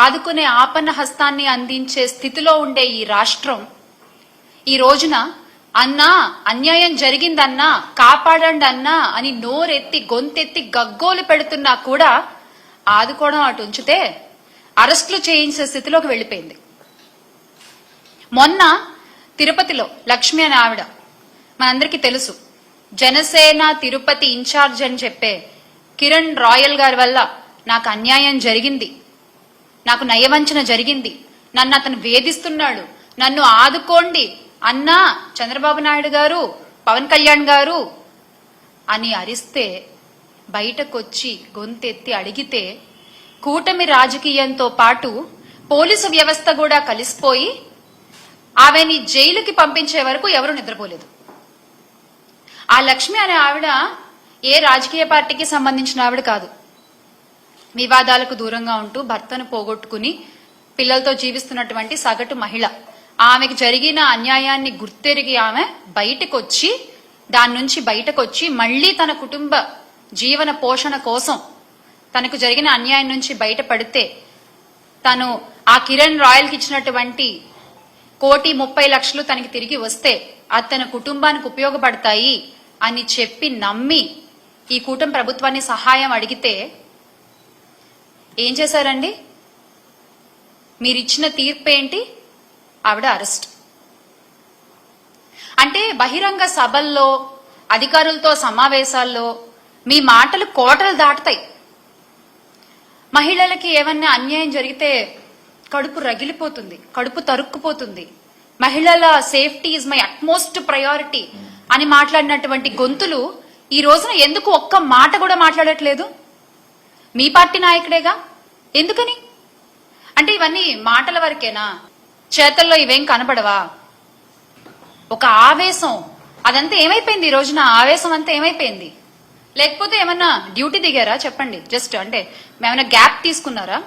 ఆదుకునే ఆపన్న హస్తాన్ని అందించే స్థితిలో ఉండే ఈ రాష్ట్రం. ఈ రోజున అన్నా అన్యాయం జరిగిందన్నా కాపాడండి అన్నా అని నోరెత్తి గొంతెత్తి గగ్గోలు పెడుతున్నా కూడా ఆదుకోవడం అటు ఉంచితే అరెస్టులు చేయించే స్థితిలోకి వెళ్ళిపోయింది. మొన్న తిరుపతిలో లక్ష్మి అనే ఆవిడ మనందరికీ తెలుసు జనసేన తిరుపతి ఇన్ఛార్జ్ అని చెప్పే కిరణ్ రాయల్ గారి వల్ల నాకు అన్యాయం జరిగింది. నాకు నయవంచన జరిగింది. నన్ను అతను వేధిస్తున్నాడు. నన్ను ఆదుకోండి. అన్నా చంద్రబాబు నాయుడు గారు పవన్ కళ్యాణ్ గారు అని అరిస్తే బయటకొచ్చి గొంతెత్తి అడిగితే కూటమి రాజకీయంతో పాటు పోలీసు వ్యవస్థ కూడా కలిసిపోయి ఆమెని జైలుకి పంపించే వరకు ఎవరు నిద్రపోలేదు. ఆ లక్ష్మి అనే ఆవిడ ఏ రాజకీయ పార్టీకి సంబంధించిన ఆవిడ కాదు. వివాదాలకు దూరంగా ఉంటూ భర్తను పోగొట్టుకుని పిల్లలతో జీవిస్తున్నటువంటి సగటు మహిళ. ఆమెకు జరిగిన అన్యాయాన్ని గుర్తెరిగి ఆమె బయటకొచ్చి దాని నుంచి బయటకొచ్చి మళ్ళీ తన కుటుంబ జీవన పోషణ కోసం తనకు జరిగిన అన్యాయం నుంచి బయటపడితే తను ఆ కిరణ్ రాయల్కి ఇచ్చినటువంటి కోటి ముప్పై లక్షలు తనకి తిరిగి వస్తే అది తన కుటుంబానికి ఉపయోగపడతాయి అని చెప్పి నమ్మి ఈ కూటమి ప్రభుత్వాన్ని సహాయం అడిగితే ఏం చేశారండి? మీరిచ్చిన తీర్పు ఏంటి ఆవిడ అరెస్ట్. అంటే బహిరంగ సభల్లో అధికారులతో సమావేశాల్లో మీ మాటలు కోటలు దాటుతాయి. మహిళలకి ఏమన్నా అన్యాయం జరిగితే కడుపు రగిలిపోతుంది కడుపు తరుక్కుపోతుంది. మహిళల safety is my utmost priority అని మాట్లాడినటువంటి గొంతులు ఈ రోజున ఎందుకు ఒక్క మాట కూడా మాట్లాడట్లేదు? మీ పార్టీ నాయకుడేగా? ఎందుకని? అంటే ఇవన్నీ మాటల వరకేనా? చేతల్లో ఇవేం కనబడవా? ఒక ఆవేశం. అదంతా ఏమైపోయింది ఈ రోజున? ఆవేశం అంతా ఏమైపోయింది? లేకపోతే ఏమన్నా డ్యూటీ దిగారా? చెప్పండి. జస్ట్ అంటే ఏమైనా గ్యాప్ తీసుకున్నారా?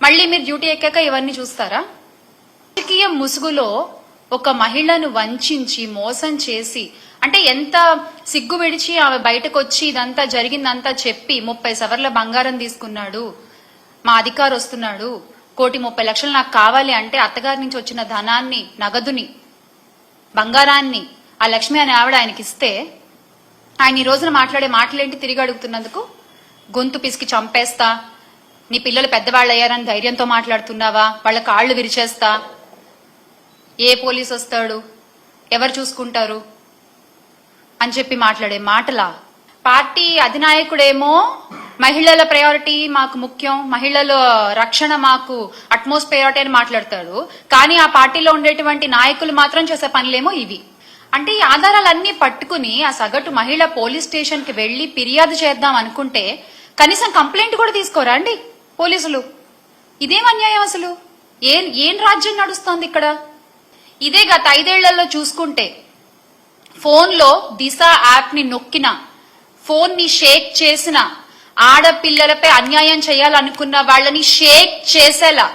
మళ్ళీ మీరు డ్యూటీ ఎక్కాక ఇవన్నీ చూస్తారా? రాజకీయ ముసుగులో ఒక మహిళను వంచించి మోసం చేసి అంటే ఎంత సిగ్గు విడిచి ఆమె బయటకు వచ్చి ఇదంతా జరిగిందంతా చెప్పి ముప్పై సవర్ల బంగారం తీసుకున్నాడు మా అధికారు వస్తున్నాడు కోటి ముప్పై లక్షలు నాకు కావాలి అంటే అత్తగారి నుంచి వచ్చిన ధనాన్ని నగదుని బంగారాన్ని ఆ లక్ష్మి అనే ఆవిడ ఆయనకి ఇస్తే ఆయన ఈ రోజున మాట్లాడే మాటలేంటి తిరిగి అడుగుతున్నందుకు? గొంతు పిసికి చంపేస్తా నీ పిల్లలు పెద్దవాళ్ళు అయ్యారని ధైర్యంతో మాట్లాడుతున్నావా? వాళ్ళ కాళ్ళు విరిచేస్తా ఏ పోలీస్ వస్తాడు? ఎవరు చూసుకుంటారు? అని చెప్పి మాట్లాడే మాటలా? పార్టీ అధినాయకుడేమో మహిళల ప్రయారిటీ మాకు ముఖ్యం మహిళల రక్షణ మాకు అట్మోస్ట్ ప్రయారిటీ అని మాట్లాడతాడు. కానీ ఆ పార్టీలో ఉండేటువంటి నాయకులు మాత్రం చేసే పనులేమో ఇవి. అంటే ఈ ఆధారాలన్నీ పట్టుకుని ఆ సగటు మహిళ పోలీస్ స్టేషన్కి వెళ్ళి ఫిర్యాదు చేద్దాం అనుకుంటే కనీసం కంప్లైంట్ కూడా తీసుకోరా అండి పోలీసులు? ఇదేం అన్యాయం అసలు? ఏం ఏం రాజ్యం నడుస్తోంది ఇక్కడ? ఇదే గత ఐదేళ్ళలో చూసుకుంటే ఫోన్లో దిశ యాప్ని నొక్కిన ఫోన్ని షేక్ చేసిన ఆడపిల్లలపై అన్యాయం చేయాలనుకున్న వాళ్ళని షేక్ చేసేలా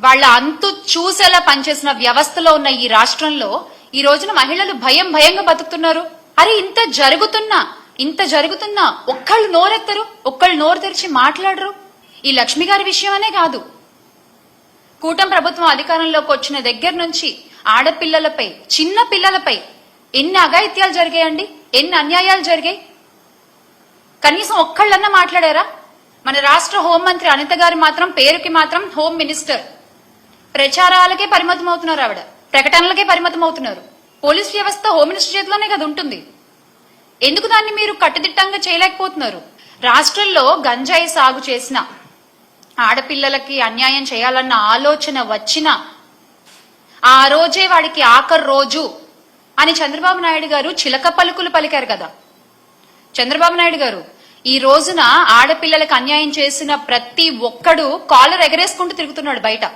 వాళ్ళ అంతు చూసేలా పనిచేసిన వ్యవస్థలో ఉన్న ఈ రాష్ట్రంలో ఈ రోజున మహిళలు భయం భయంగా బతుకుతున్నారు. అరే ఇంత జరుగుతున్నా ఇంత జరుగుతున్నా ఒక్కళ్ళు నోరెత్తరు ఒక్కళ్ళు నోరు తెరిచి మాట్లాడరు. ఈ లక్ష్మి గారి విషయమనే కాదు. కూటమి ప్రభుత్వం అధికారంలోకి వచ్చిన దగ్గర నుంచి ఆడపిల్లలపై చిన్న పిల్లలపై ఎన్ని అఘాయిత్యాలు జరిగాయండి? ఎన్ని అన్యాయాలు జరిగాయి? కనీసం ఒక్కళ్ళన్నా మాట్లాడారా? మన రాష్ట్ర హోంమంత్రి అనిత గారు మాత్రం పేరుకి మాత్రం హోమ్ మినిస్టర్. ప్రచారాలకే పరిమితం అవుతున్నారు ఆవిడ. ప్రకటనలకే పరిమితం అవుతున్నారు పోలీస్ వ్యవస్థ హోమ్ మినిస్టర్ చేతిలోనే కదా ఉంటుంది. ఎందుకు దాన్ని మీరు కట్టుదిట్టంగా చేయలేకపోతున్నారు? రాష్ట్రంలో గంజాయి సాగు చేసిన ఆడపిల్లలకి అన్యాయం చేయాలన్న ఆలోచన వచ్చిన ఆ రోజే వాడికి ఆఖరి రోజు అని చంద్రబాబు నాయుడు గారు చిలక పలుకులు పలికారు కదా. చంద్రబాబు నాయుడు గారు ఈ రోజున ఆడపిల్లలకు అన్యాయం చేసిన ప్రతి ఒక్కడు కాలర్ ఎగరేసుకుంటూ తిరుగుతున్నాడు బయట.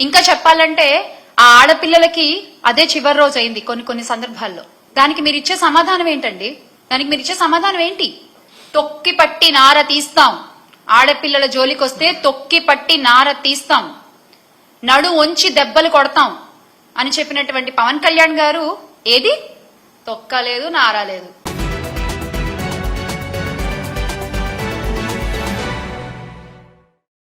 ఇంకా చెప్పాలంటే ఆ ఆడపిల్లలకి అదే చివరి రోజు అయింది కొన్ని కొన్ని సందర్భాల్లో. దానికి మీరు ఇచ్చే సమాధానం ఏంటండి? దానికి మీరు ఇచ్చే సమాధానం ఏంటి? తొక్కి పట్టి నార తీస్తాం. ఆడపిల్లల జోలికి వస్తే తొక్కి పట్టి నార తీస్తాం. నడు వంచి దెబ్బలు కొడతాం అని చెప్పినటువంటి పవన్ కళ్యాణ్ గారు ఏది? తొక్కలేదు నారాలేదు.